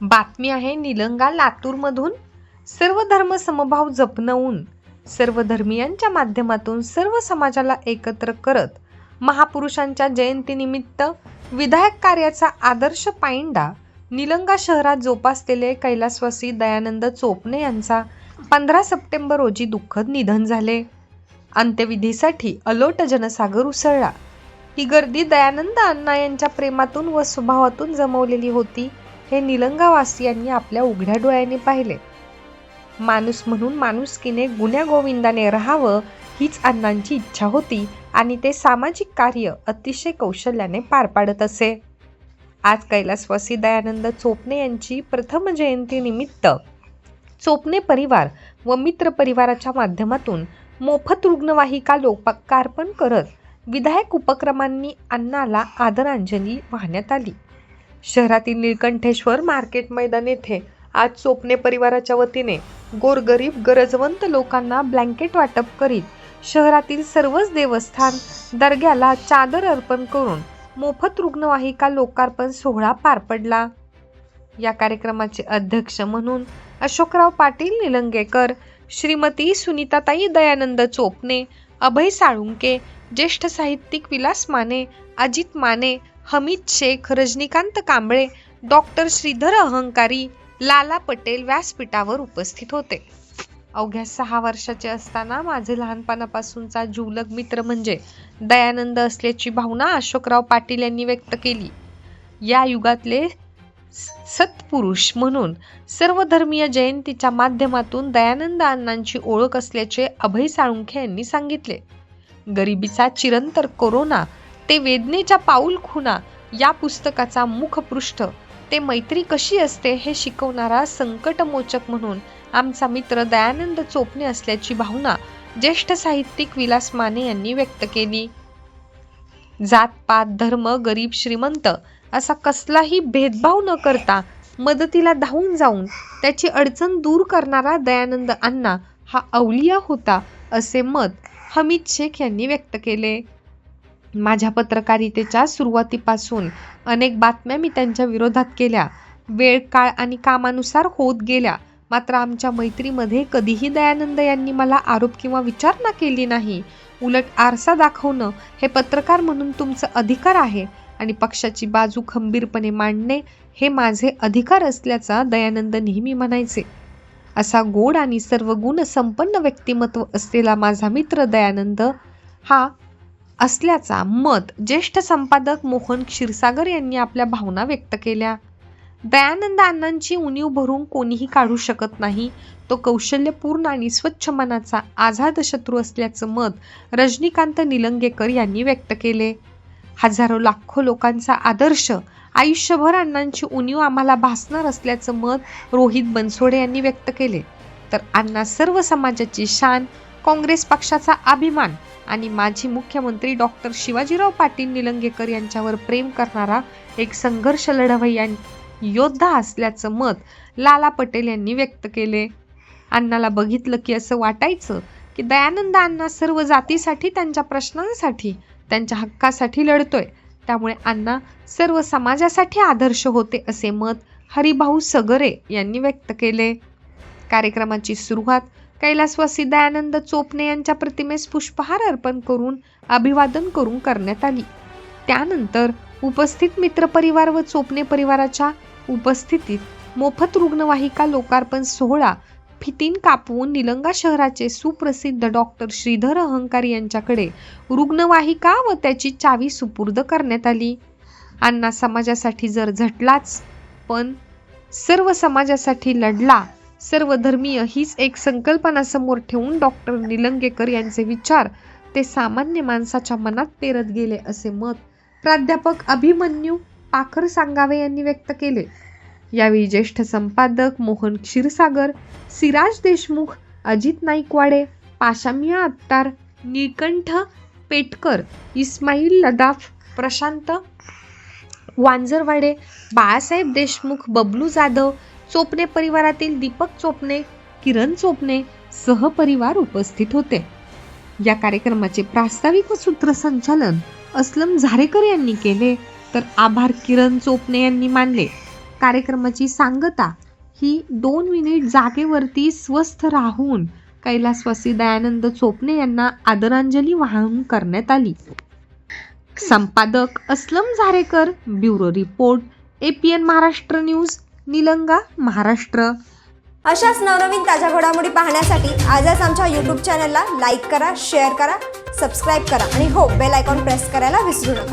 बातमी आहे निलंगा लातूरमधून. सर्व धर्म समभाव जपणवून सर्व धर्मियांच्या माध्यमातून सर्व समाजाला एकत्र करत महापुरुषांच्या जयंतीनिमित्त विधायक कार्याचा आदर्श पायंडा निलंगा शहरात जोपासलेले कैलासवासी दयानंद चोपणे यांचा पंधरा सप्टेंबर रोजी दुःखद निधन झाले. अंत्यविधीसाठी अलोट जनसागर उसळला. ही गर्दी दयानंद अण्णा यांच्या प्रेमातून व स्वभावातून जमवलेली होती. हे निलंगावासियांनी आपल्या उघड्या डोळ्याने पाहिले. माणूस म्हणून माणुसकीने गुण्या गोविंदाने राहावं हीच अण्णांची इच्छा होती आणि ते सामाजिक कार्य अतिशय कौशल्याने पार पाडत असे. आज कैलासवासी दयानंद चोपणे यांची प्रथम जयंतीनिमित्त चोपणे परिवार व मित्र परिवाराच्या माध्यमातून मोफत रुग्णवाहिका लोकार्पण करत विधायक उपक्रमांनी अण्णाला आदरांजली वाहण्यात आली. शहरातील निळकंठेश्वर मार्केट मैदान येथे आज सोपणे परिवाराच्या वतीने गोरगरीब गरजवंत लोकांना ब्लँकेट वाटप करीत शहरातील सर्वच देवस्थान दर्ग्याला चादर अर्पण करून मोफत रुग्णवाहिका लोकार्पण सोहळा पार पडला. या कार्यक्रमाचे अध्यक्ष म्हणून अशोकराव पाटील निलंगेकर श्रीमती सुनीताताई दयानंद चोपणे अभय साळुंके ज्येष्ठ साहित्यिक विलास माने अजित माने हमीद शेख रजनीकांत कांबळे डॉक्टर श्रीधर अहंकारी लाला पटेल व्यासपीठावर उपस्थित होते. अवघ्या सहा वर्षाचे असताना माझे लहानपणापासूनचा जिवलग मित्र म्हणजे दयानंद असल्याची भावना अशोकराव पाटील यांनी व्यक्त केली. या युगातले सत्पुरुष म्हणून सर्वधर्मीय जयंतीच्या माध्यमातून दयानंद अण्णांची ओळख असल्याचे अभय साळुंखे यांनी सांगितले. गरिबीचा चिरंतर कोरोना ते वेदनेच्या पाऊल खुणा या पुस्तकाचा मुखपृष्ठ. ते मैत्री कशी असते हे शिकवणारा संकटमोचक म्हणून आमचा मित्र दयानंद चोपणे असल्याची भावना ज्येष्ठ साहित्यिक विलास माने यांनी व्यक्त केली. जातपात धर्म गरीब श्रीमंत असा कसलाही भेदभाव न करता मदतीला धावून जाऊन त्याची अडचण दूर करणारा दयानंद अण्णा हा अवलिया होता असे मत हमीद शेख यांनी व्यक्त केले. माझ्या पत्रकारितेच्या सुरुवातीपासून अनेक बातम्या मी त्यांच्या विरोधात केल्या. वेळ काळ आणि कामानुसार होत गेल्या. मात्र आमच्या मैत्रीमध्ये कधीही दयानंद यांनी मला आरोप किंवा विचारणा केली नाही. उलट आरसा दाखवणं हे पत्रकार म्हणून तुमचं अधिकार आहे आणि पक्षाची बाजू खंबीरपणे मांडणे हे माझे अधिकार असल्याचा दयानंद नेहमी म्हणायचे. असा गोड आणि सर्व गुण संपन्न व्यक्तिमत्व असलेला माझा मित्र दयानंद हा असल्याचा मत ज्येष्ठ संपादक मोहन क्षीरसागर यांनी आपल्या भावना व्यक्त केल्या. दयानंद अण्णांची उणीव भरून कोणीही काढू शकत नाही. तो कौशल्यपूर्ण आणि स्वच्छ मनाचा आझाद शत्रू असल्याचं मत रजनीकांत निलंगेकर यांनी व्यक्त केले. हजारो लाखो लोकांचा आदर्श आयुष्यभर अण्णांची उणीव आम्हाला भासणार असल्याचं मत रोहित बनसोडे यांनी व्यक्त केले. तर अण्णा सर्व समाजाची शान काँग्रेस पक्षाचा अभिमान आणि माजी मुख्यमंत्री डॉक्टर शिवाजीराव पाटील निलंगेकर यांच्यावर प्रेम करणारा एक संघर्ष लढवय्या योद्धा असल्याचं मत लाला पटेल यांनी व्यक्त केले. अण्णाला बघितलं की असं वाटायचं की दयानंद अण्णा सर्व जातीसाठी त्यांच्या प्रश्नांसाठी त्यांच्या हक्कासाठी लढतोय. त्यामुळे अण्णा सर्व समाजासाठी आदर्श होते असे मत हरिभाऊ सगरे यांनी व्यक्त केले. कार्यक्रमाची सुरुवात कैलासवासी दयानंद चोपणे यांच्या प्रतिमेस पुष्पहार अर्पण करून अभिवादन करून करण्यात आली. त्यानंतर उपस्थित मित्रपरिवार व चोपणे परिवाराच्या उपस्थितीत मोफत रुग्णवाहिका लोकार्पण सोहळा फितीन कापवून निलंगा शहराचे सुप्रसिद्ध डॉक्टर श्रीधर अहंकारी यांच्याकडे रुग्णवाहिका व त्याची चावी सुपूर्द करण्यात आली. अण्णा समाजासाठी जर झटलाच पण सर्व समाजासाठी लढला सर्व धर्मीय हीच एक संकल्पना समोर ठेवून डॉक्टर निलंगेकर यांचे विचार ते सामान्य माणसाच्या मनात पेरत गेले असे मत प्राध्यापक अभिमन्यू पाखर सांगावे यांनी व्यक्त केले. यावेळी ज्येष्ठ संपादक मोहन क्षीरसागर सिराज देशमुख अजित नाईकवाडे पाशामिया अत्तार निळकंठ पेटकर इस्माईल लदाफ प्रशांत वांजरवाडे बाळासाहेब देशमुख बबलू जाधव चोपणे परिवारातील दीपक चोपणे किरण चोपणे सहपरिवार उपस्थित होते. या कार्यक्रमाचे प्रास्ताविक व सूत्रसंचालन असलम झारेकर यांनी केले तर आभार किरण चोपणे यांनी मानले. कार्यक्रमाची सांगता ही दोन मिनिट जागेवरती स्वस्थ राहून कैलासवासी दयानंद चोपणे यांना आदरांजली वाहून करण्यात आली. संपादक Aslam Zarekar bureau report APN Maharashtra news Nilanga Maharashtra. अशाच नवनवीन ताज्या घडामोडी पाहण्यासाठी आजच आमच्या यूट्यूब चॅनलला लाईक करा शेअर करा सबस्क्राईब करा आणि हो बेल आयकॉन प्रेस करायला विसरू नका.